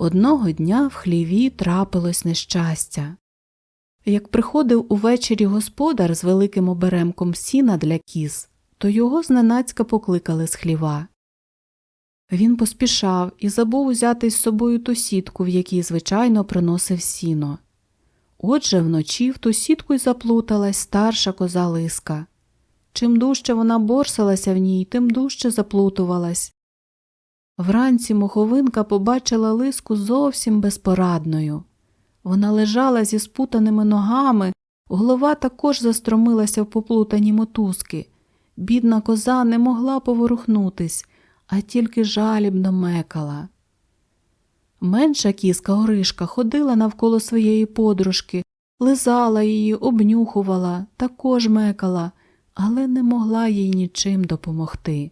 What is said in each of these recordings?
Одного дня в хліві трапилось нещастя. Як приходив увечері господар з великим оберемком сіна для кіз, то його зненацька покликали з хліва. Він поспішав і забув узяти з собою ту сітку, в якій, звичайно, приносив сіно. Отже, вночі в ту сітку й заплуталась старша коза лиска. Чим дужче вона борсалася в ній, тим дужче заплутувалась. Вранці моховинка побачила лиску зовсім безпорадною. Вона лежала зі спутаними ногами, голова також застромилася в поплутані мотузки. Бідна коза не могла поворухнутись, а тільки жалібно мекала. Менша кіска Оришка ходила навколо своєї подружки, лизала її, обнюхувала, також мекала, але не могла їй нічим допомогти.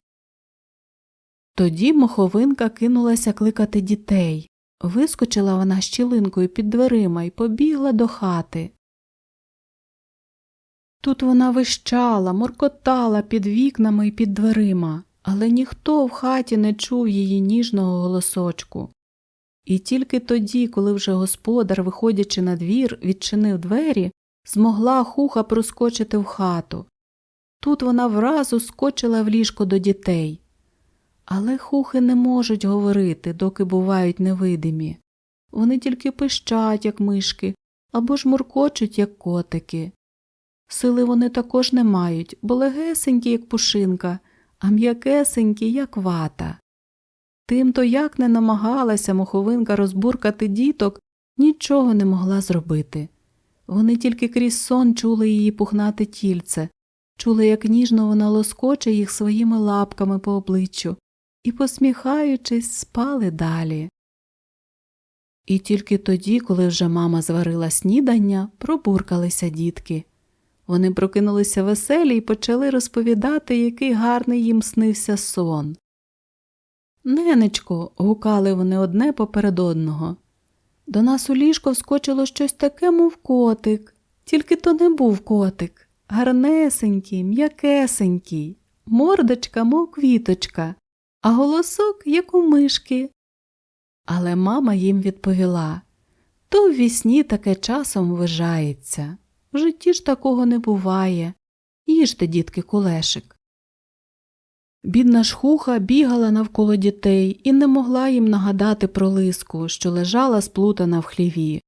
Тоді моховинка кинулася кликати дітей. Вискочила вона щілинкою під дверима і побігла до хати. Тут вона вищала, моркотала під вікнами і під дверима, але ніхто в хаті не чув її ніжного голосочку. І тільки тоді, коли вже господар, виходячи на двір, відчинив двері, змогла хуха проскочити в хату. Тут вона вразу скочила в ліжко до дітей. Але хухи не можуть говорити, доки бувають невидимі. Вони тільки пищать, як мишки, або ж муркочуть, як котики. Сили вони також не мають, бо легесенькі, як пушинка, а м'якесенькі, як вата. Тимто як не намагалася моховинка розбуркати діток, нічого не могла зробити. Вони тільки крізь сон чули її пухнате тільце, чули, як ніжно вона лоскоче їх своїми лапками по обличчю, і, посміхаючись, спали далі. І тільки тоді, коли вже мама зварила снідання, пробуркалися дітки. Вони прокинулися веселі і почали розповідати, який гарний їм снився сон. Ненечко, гукали вони одне поперед одного. До нас у ліжко вскочило щось таке, мов котик, тільки то не був котик, гарнесенький, м'якесенький, мордочка, мов квіточка, а голосок, як у мишки. Але мама їм відповіла то в вісні таке часом вижається. В житті ж такого не буває. Їжте, дітки, кулешик. Бідна шхуха бігала навколо дітей і не могла їм нагадати про лиску, що лежала сплутана в хліві.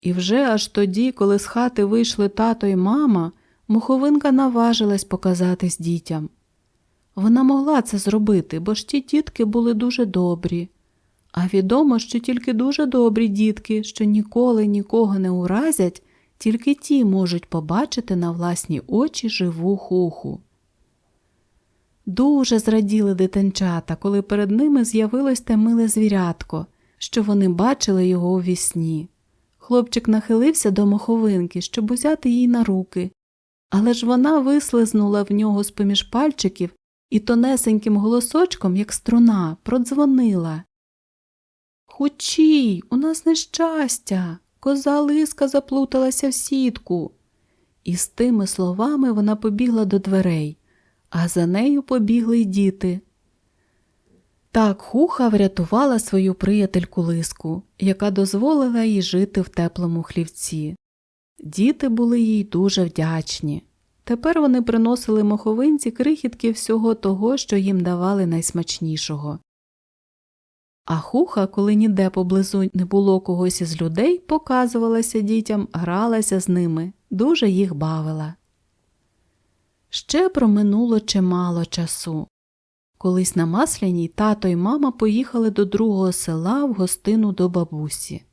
І вже аж тоді, коли з хати вийшли тато й мама, муховинка наважилась показатись дітям. Вона могла це зробити, бо ж ті дітки були дуже добрі. А відомо, що тільки дуже добрі дітки, що ніколи нікого не уразять, тільки ті можуть побачити на власні очі живу хуху. Дуже зраділи дитинчата, коли перед ними з'явилось те миле звірятко, що вони бачили його у вісні. Хлопчик нахилився до моховинки, щоб узяти їй на руки, але ж вона вислизнула в нього з поміж пальчиків і тонесеньким голосочком, як струна, продзвонила. Хучій, у нас нещастя. Коза лиска заплуталася в сітку. І з тими словами вона побігла до дверей, а за нею побігли й діти. Так хуха врятувала свою приятельку лиску, яка дозволила їй жити в теплому хлівці. Діти були їй дуже вдячні. Тепер вони приносили моховинці крихітки всього того, що їм давали найсмачнішого. А хуха, коли ніде поблизу не було когось із людей, показувалася дітям, гралася з ними, дуже їх бавила. Ще проминуло чимало часу. Колись на Масляній тато й мама поїхали до другого села в гостину до бабусі.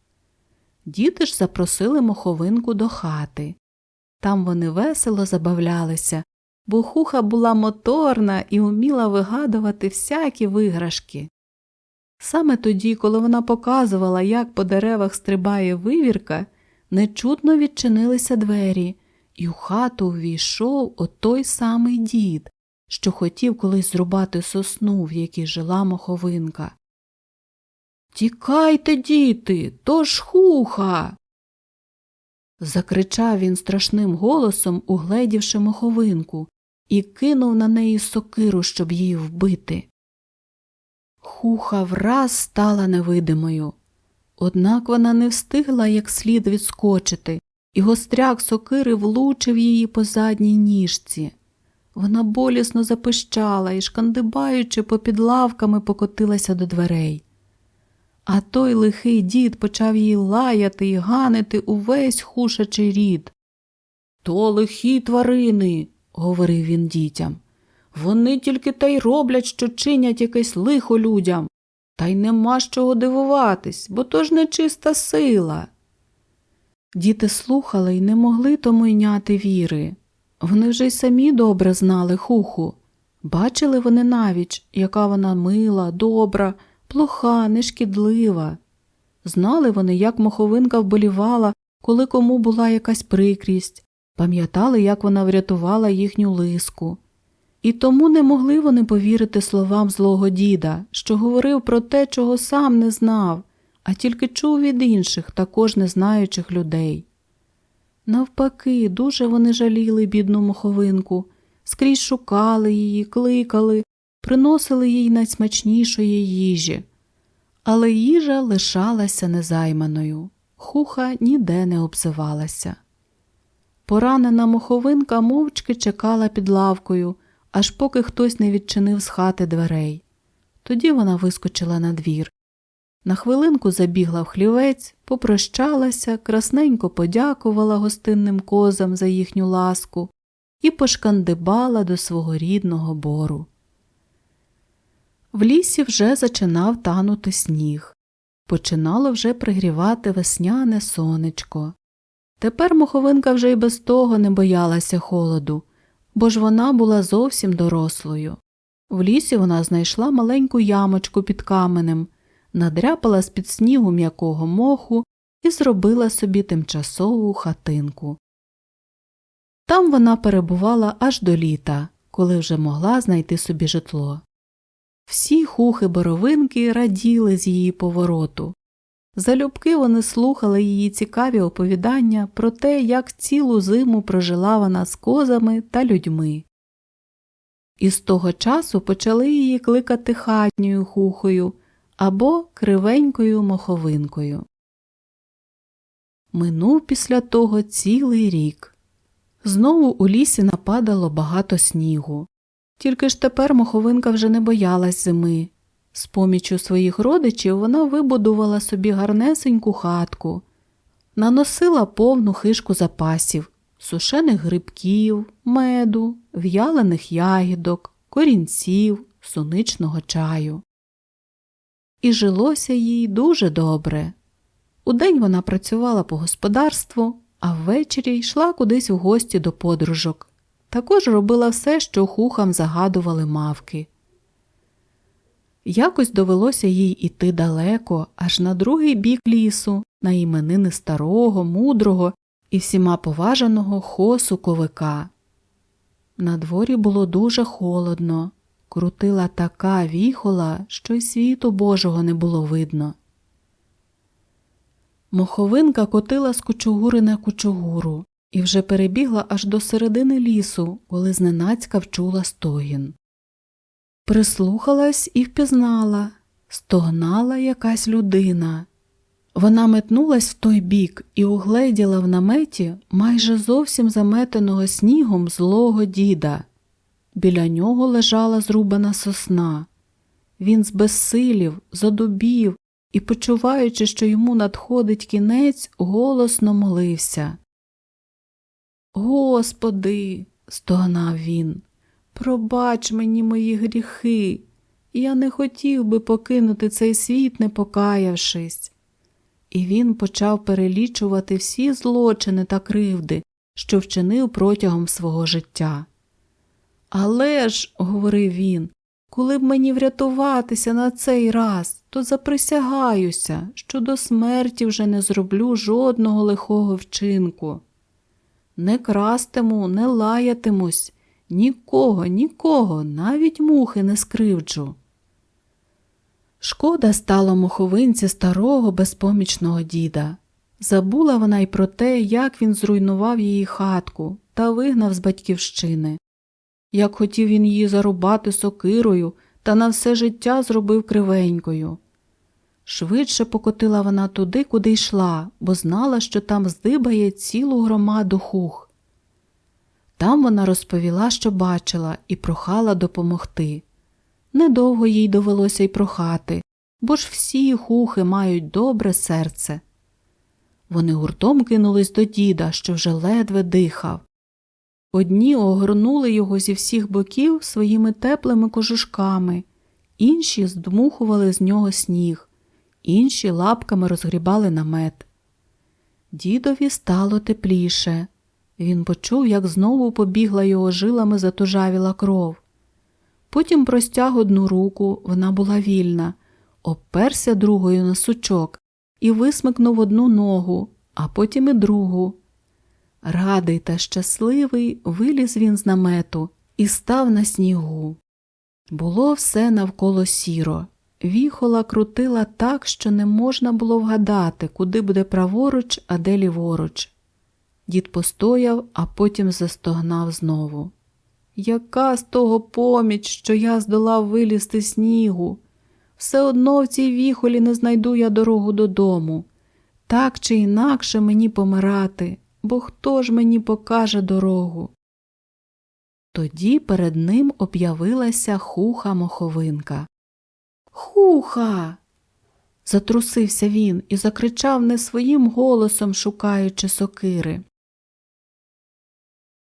Діти ж запросили моховинку до хати. Там вони весело забавлялися, бо хуха була моторна і вміла вигадувати всякі виграшки. Саме тоді, коли вона показувала, як по деревах стрибає вивірка, нечутно відчинилися двері, і в хату ввійшов отой самий дід, що хотів колись зрубати сосну, в якій жила моховинка. Тікайте, діти, то ж хуха. Закричав він страшним голосом, угледівши моховинку, і кинув на неї сокиру, щоб її вбити. Хуха враз стала невидимою. Однак вона не встигла як слід відскочити, і гостряк сокири влучив її по задній ніжці. Вона болісно запищала і, шкандибаючи попід лавками, покотилася до дверей. А той лихий дід почав її лаяти і ганити увесь хушачий рід. То лихі тварини, говорив він дітям. Вони тільки та й роблять, що чинять якесь лихо людям. Та й нема з чого дивуватись, бо то ж нечиста сила. Діти слухали й не могли тому йняти віри. Вони вже й самі добре знали хуху. Бачили вони навіть, яка вона мила, добра, плоха, нешкідлива. Знали вони, як моховинка вболівала, коли кому була якась прикрість, пам'ятали, як вона врятувала їхню лиску. І тому не могли вони повірити словам злого діда, що говорив про те, чого сам не знав, а тільки чув від інших, також незнаючих людей. Навпаки, дуже вони жаліли бідну моховинку, скрізь шукали її, кликали, приносили їй найсмачнішої їжі. Але їжа лишалася незайманою, хуха ніде не обзивалася. Поранена моховинка мовчки чекала під лавкою, аж поки хтось не відчинив з хати дверей. Тоді вона вискочила на двір. На хвилинку забігла в хлівець, попрощалася, красненько подякувала гостинним козам за їхню ласку і пошкандибала до свого рідного бору. В лісі вже зачинав танути сніг. Починало вже пригрівати весняне сонечко. Тепер моховинка вже й без того не боялася холоду, бо ж вона була зовсім дорослою. В лісі вона знайшла маленьку ямочку під каменем, надряпала з під снігу м'якого моху і зробила собі тимчасову хатинку. Там вона перебувала аж до літа, коли вже могла знайти собі житло. Всі хухи боровинки раділи з її повороту. Залюбки вони слухали її цікаві оповідання про те, як цілу зиму прожила вона з козами та людьми. І з того часу почали її кликати хатньою хухою або кривенькою моховинкою. Минув після того цілий рік. Знову у лісі нападало багато снігу. Тільки ж тепер моховинка вже не боялась зими. З помічю своїх родичів вона вибудувала собі гарнесеньку хатку, наносила повну хишку запасів, сушених грибків, меду, в'ялених ягідок, корінців, суничного чаю. І жилося їй дуже добре. Удень вона працювала по господарству, а ввечері йшла кудись у гості до подружок. Також робила все, що хухам загадували мавки. Якось довелося їй іти далеко, аж на другий бік лісу, на іменини старого, мудрого і всіма поважаного хосу ковика. На дворі було дуже холодно, крутила така віхола, що й світу Божого не було видно. Моховинка котила з кучугури на кучугуру і вже перебігла аж до середини лісу, коли зненацька вчула стогін. Прислухалась і впізнала стогнала якась людина. Вона метнулась в той бік і угледіла в наметі майже зовсім заметеного снігом злого діда. Біля нього лежала зрубана сосна. Він збезсилів, задубів і, почуваючи, що йому надходить кінець, голосно молився. Господи, стогнав він, пробач мені мої гріхи. Я не хотів би покинути цей світ, не покаявшись. І він почав перелічувати всі злочини та кривди, що вчинив протягом свого життя. Але ж, говорив він, коли б мені врятуватися на цей раз, то заприсягаюся, що до смерті вже не зроблю жодного лихого вчинку. Не крастиму, не лаятимусь, нікого, нікого, навіть мухи не скривджу. Шкода стало муховинці старого безпомічного діда. Забула вона й про те, як він зруйнував її хатку та вигнав з батьківщини, як хотів він її зарубати сокирою та на все життя зробив кривенькою. Швидше покотила вона туди, куди йшла, бо знала, що там здибає цілу громаду хух. Там вона розповіла, що бачила, і прохала допомогти. Недовго їй довелося й прохати, бо ж всі хухи мають добре серце. Вони гуртом кинулись до діда, що вже ледве дихав. Одні огорнули його зі всіх боків своїми теплими кожушками, інші здмухували з нього сніг, інші лапками розгрібали намет. Дідові стало тепліше. Він почув, як знову побігла його жилами затужавіла кров. Потім простяг одну руку, вона була вільна, обперся другою на сучок і висмикнув одну ногу, а потім і другу. Радий та щасливий виліз він з намету і став на снігу. Було все навколо сіро. Віхола крутила так, що не можна було вгадати, куди буде праворуч, а де ліворуч. Дід постояв, а потім застогнав знову. Яка з того поміч, що я здолав вилізти снігу? Все одно в цій віхолі не знайду я дорогу додому. Так чи інакше мені помирати, бо хто ж мені покаже дорогу? Тоді перед ним об'явилася хуха моховинка. Хуха. затрусився він і закричав не своїм голосом, шукаючи сокири.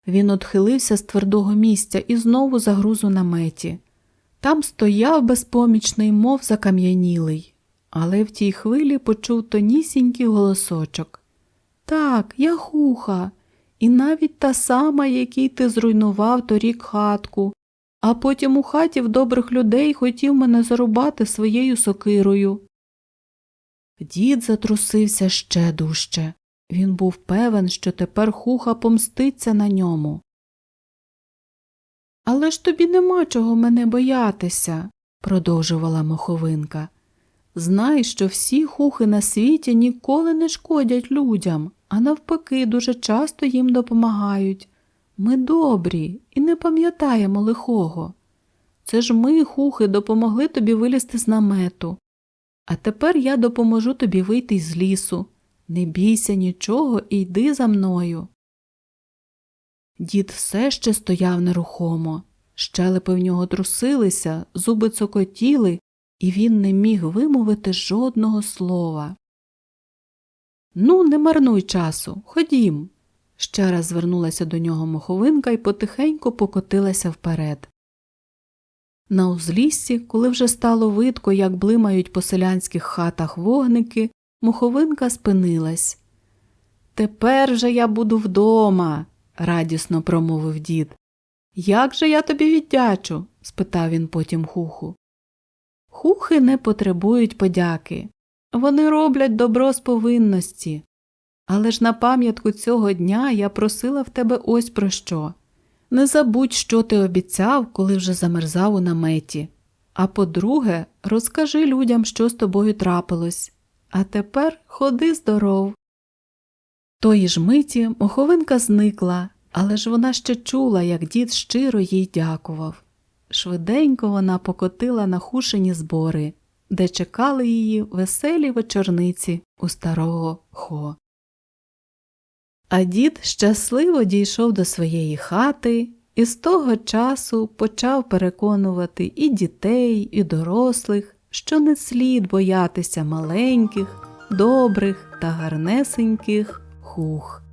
Він отхилився з твердого місця і знову загруз у наметі. Там стояв безпомічний, мов закам'янілий, але в тій хвилі почув тонісінький голосочок. Так, я хуха, і навіть та сама, якій ти зруйнував торік хатку, а потім у хаті в добрих людей хотів мене зарубати своєю сокирою. Дід затрусився ще дужче. Він був певен, що тепер хуха помститься на ньому. Але ж тобі нема чого мене боятися, продовжувала моховинка. Знай, що всі хухи на світі ніколи не шкодять людям, а навпаки, дуже часто їм допомагають. Ми добрі і не пам'ятаємо лихого. Це ж ми, хухи, допомогли тобі вилізти з намету. А тепер я допоможу тобі вийти з лісу. Не бійся нічого і йди за мною. Дід все ще стояв нерухомо, щелепи в нього трусилися, зуби цокотіли, і він не міг вимовити жодного слова. Ну, не марнуй часу, ходім. Ще раз звернулася до нього моховинка і потихеньку покотилася вперед. На узліссі, коли вже стало видко, як блимають по селянських хатах вогники, моховинка спинилась. Тепер же я буду вдома, радісно промовив дід. Як же я тобі віддячу? спитав він потім хуху. Хухи не потребують подяки. Вони роблять добро з повинності. Але ж на пам'ятку цього дня я просила в тебе ось про що. Не забудь, що ти обіцяв, коли вже замерзав у наметі. А по-друге, розкажи людям, що з тобою трапилось. А тепер ходи здоров. Тої ж миті моховинка зникла, але ж вона ще чула, як дід щиро їй дякував. Швиденько вона покотила на хушені збори, де чекали її веселі вечорниці у старого хо. А дід щасливо дійшов до своєї хати і з того часу почав переконувати і дітей, і дорослих, що не слід боятися маленьких, добрих та гарнесеньких хух.